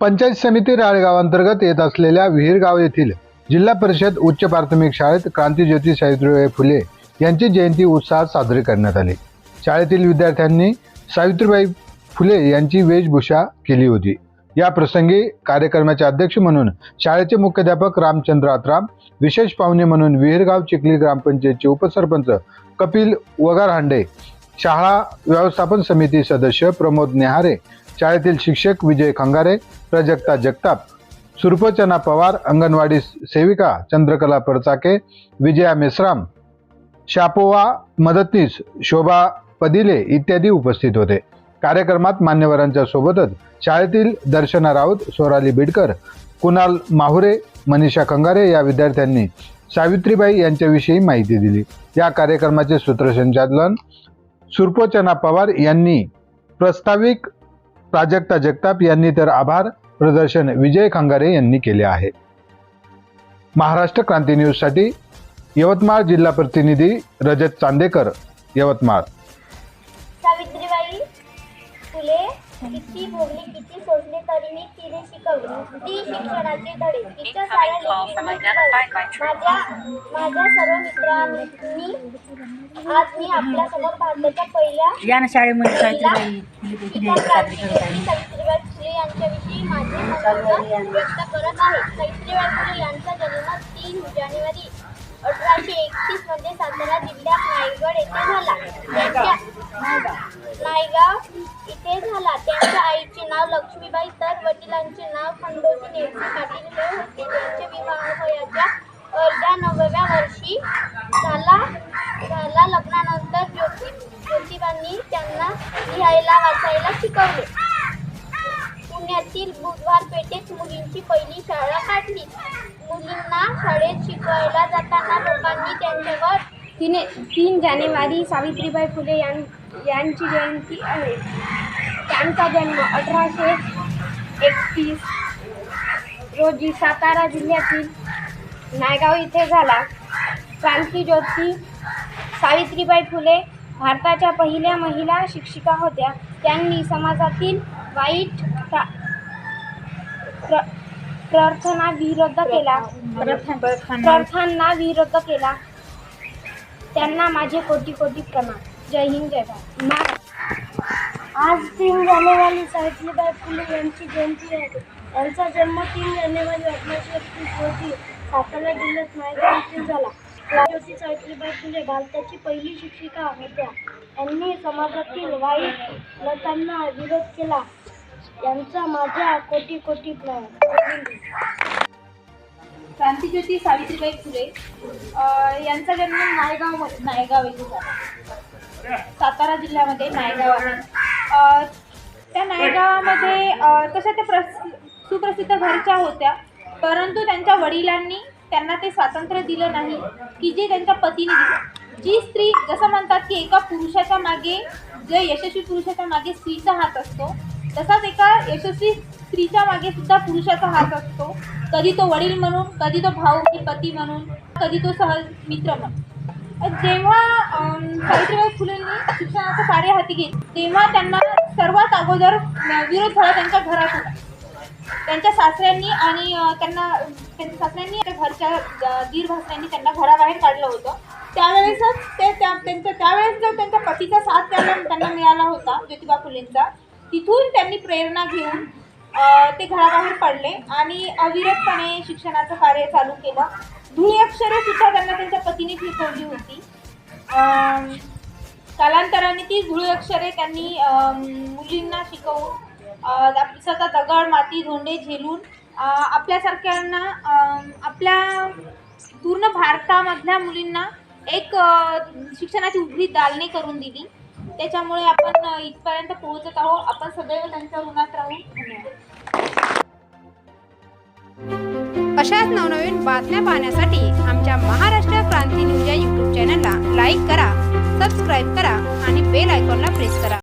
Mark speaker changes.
Speaker 1: पंचायत समिती राळेगाव अंतर्गत येत असलेल्या विहीरगाव येथील जिल्हा परिषद उच्च प्राथमिक शाळेत क्रांतीज्योती सावित्रीबाई फुले यांची जयंती उत्साहात साजरी करण्यात आली. शाळेतील विद्यार्थ्यांनी सावित्रीबाई फुले यांची वेशभूषा केली होती. या प्रसंगी कार्यक्रमाचे अध्यक्ष म्हणून शाळेचे मुख्याध्यापक रामचंद्र आत्राम विशेष पाहुणे म्हणून विहीरगाव चिखली ग्रामपंचायतचे उपसरपंच कपिल वगारहांडे शाळा व्यवस्थापन समिती सदस्य प्रमोद नेहारे शाळेतील शिक्षक विजय खंगारे प्रजक्ता जगताप सुरपचना पवार अंगणवाडी सेविका चंद्रकला परचाके विजया मेश्राम शापोवा मदतनीस शोभा पदिले इत्यादी उपस्थित होते. कार्यक्रमात मान्यवरांच्या सोबतच शाळेतील दर्शना राऊत सोराली बिडकर कुणाल माहुरे मनीषा खंगारे या विद्यार्थ्यांनी सावित्रीबाई यांच्याविषयी माहिती दिली. या कार्यक्रमाचे सूत्रसंचालन सुरपोचना पवार यांनी प्रस्ताविक प्राजक्ता जगताप यांनी तर आभार प्रदर्शन विजय खंगारे यांनी केले आहे. महाराष्ट्र क्रांती न्यूजसाठी यवतमाळ जिल्हा प्रतिनिधी रजत चांदेकर यवतमाळ.
Speaker 2: किती बोलली किती सोचले तरीही तिने शिकवली. ती शिक्षणाचे धडे. तिच्या साऱ्या माझ्या माझ्या सर्व मित्रांनी आज मी आपल्यासमोर भारताच्या पहिल्या
Speaker 3: या ना शाळेमध्ये सावित्रीबाई
Speaker 2: फुले यांच्याविषयी माझे मत व्यक्त करत आहे. सावित्रीबाई फुले यांचा जन्म तीन जानेवारी अठराशे एकतीसमध्ये सातारा जिल्ह्यात नायगड येथे झाला. रायगाव इथे झाला. त्यांच्या आईचे नाव लक्ष्मीबाई तर वडिलांचे नाव खंडोजी नेवसी पाटील हे होते. त्यांचे विवाह वयाच्या अर्ध्या नवव्या वर्षी झाला. झाला. लग्नानंतर ज्योती ज्योतिबांनी त्यांना लिहायला वाचायला शिकवले. पुण्यातील बुधवार पेठेत मुलींची पहिली शाळा काढली. मुलींना शाळेत शिकवायला जाताना लोकांनी त्यांच्यावर
Speaker 4: तिने तीन जानेवारी सावित्रीबाई फुले यां यांची जयंती आहे. त्यांचा जन्म अठराशे एकतीस रोजी सातारा जिल्ह्यातील नायगाव इथे झाला. क्रांतीज्योती सावित्रीबाई फुले भारताच्या पहिल्या महिला शिक्षिका होत्या. त्यांनी समाजातील वाईट प्रा प्र प्रार्थना विरोध केला. प्रार्थांना. विरोध केला. त्यांना माझे कोटी कोटी प्रणाम. जय हिंद जय भारत. आज तीन जानेवारी सावित्रीबाई फुले यांची जयंती आहे. यांचा जन्म तीन जानेवारी अठराशे एकतीस रोजी सातारा जिल्ह्यात नायगाव झाला. क्रांती सावित्रीबाई फुले भारताची पहिली शिक्षिका होत्या. यांनी समाजातील वाईट लतांना विरोध केला. यांचा माझ्या कोटी कोटी प्रणाम.
Speaker 5: ज्योती सावित्रीबाई फुले यांचा जन्म नायगाव नायगाव येथे झाला. सातारा जिल्ह्यामध्ये नायगाव आहे. त्या नायगावामध्ये तशा त्या प्रस सुप्रसिद्ध घरच्या होत्या. परंतु त्यांच्या वडिलांनी त्यांना ते स्वातंत्र्य दिलं नाही की जे त्यांच्या पतीने दिलं. जी स्त्री जसं म्हणतात की एका पुरुषाच्या मागे जे यशस्वी पुरुषाच्या मागे स्त्रीचा हात असतो तसाच एका यशस्वी स्त्रीच्या मागे सुद्धा पुरुषाचा हात असतो. कधी तो वडील म्हणून कधी तो भाऊ की पती म्हणून कधी तो सहज मित्र म्हणून. जेव्हा सावित्रीबाई फुलेंनी शिक्षणाचं कार्य हाती घेत तेव्हा त्यांना सर्वात अगोदर विरोध झाला त्यांच्या घरात होता. त्यांच्या सासऱ्यांनी आणि त्यांना त्यांच्या सासऱ्यांनी घरच्या अ, दीर भासऱ्यांनी त्यांना घराबाहेर काढलं होतं. त्यावेळेसच ते त्या त्यांच्या त्यावेळेस जो त्यांच्या पतीचा साथ त्यांना त्यांना मिळाला होता ज्योतिबा फुलेंचा तिथून त्यांनी प्रेरणा घेऊन ते घराबाहेर पडले आणि अविरतपणे शिक्षणाचं कार्य चालू केलं. धुळी अक्षरे सुद्धा त्यांना त्यांच्या पतीने शिकवली होती. कालांतराने ती धुळी अक्षरे त्यांनी मुलींना शिकवून अ, स्वतः दगड माती धोंडे झेलून आपल्यासारख्यांना आपल्या पूर्ण भारतामधल्या मुलींना एक शिक्षणाची उघडी दालने करून दिली. त्याच्यामुळे आपण इथपर्यंत पोहोचत आहोत. आपण सदैव त्यांच्या ऋणात राहू. धन्यवाद.
Speaker 6: अशाच नवनवीन बातम्या पाहण्यासाठी आमच्या महाराष्ट्र क्रांती न्यूज या यूट्यूब चॅनलला लाईक करा सबस्क्राईब करा आणि बेल आयकॉनला प्रेस करा.